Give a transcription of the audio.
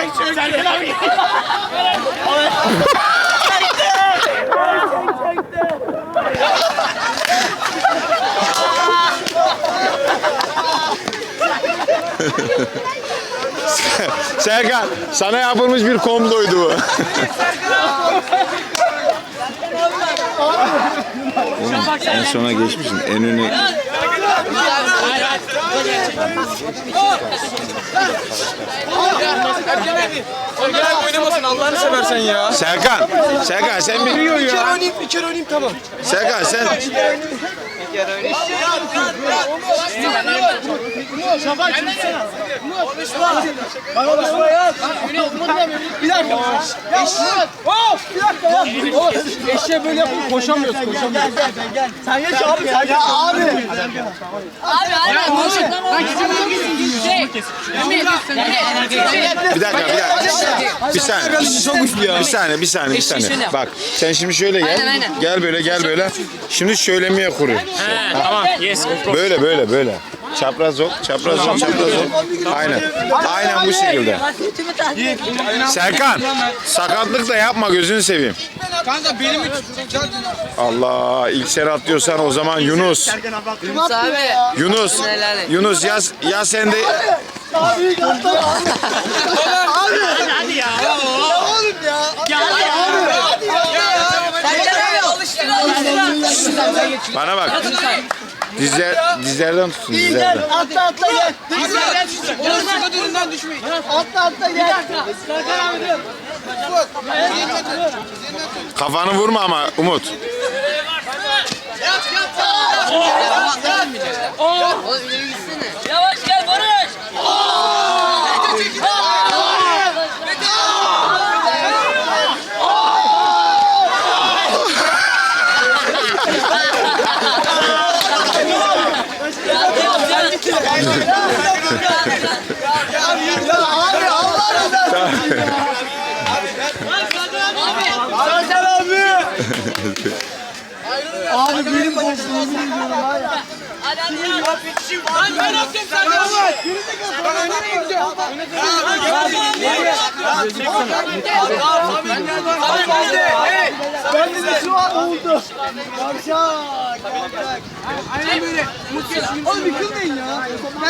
Serkan sana yapılmış bir komboydu bu. Oğlum, en sona geçmişsin. En öne Gel oynamasın Allah'ını seversen ya. Serkan, Serkan sen bir Bir kere oynayayım, bir kere oynayayım tamam. Serkan sen Eşeğe böyle yapıp koşamıyoruz, koşamıyoruz. Sen geç abi sen geç. Abi. Abi aynen boşlama. Şey. Ümit. bir dakika bir dakika. Bir saniye. Çok güçlü ya. Bir saniye, bir saniye, bir şöyle saniye. yap. Bak, sen şimdi şöyle gel. Aynen, aynen. Gel böyle, gel böyle. Şimdi söylemeye kuruyor. Tamam yes. Böyle, böyle, böyle. Çapraz ol, çapraz ol, çapraz ol. Aynen. Aynen bu şekilde. Serkan, sakatlık da yapma gözünü seveyim. Kanka benim üç. Allah, ilk sen atlıyorsan o zaman Yunus. Yunus abi. Yunus. Yunus ya, ya sen de Abi. Abi. Hadi ya. Ya oğlum ya. Geldi abi. Serkan abi alıştır alıştır. Bana bak. Dizler, dizlerden tutun, gel. dizlerden. Atla atla gel. Oğlum sıkı durumdan düşmeyin. Atla atla gel. Kafanı vurma ama Umut. Oğlum ileri gitsene. Yavaş gel Barış. Ya abi abi. Abi benim boşluğumu. Hadi hadi. Ben ben yapacağım sen de var. Ben öne gidiyorum. Ben de şu an oldu. Yavşak. Aynen böyle. Oğlum yıkılmayın ya. Ben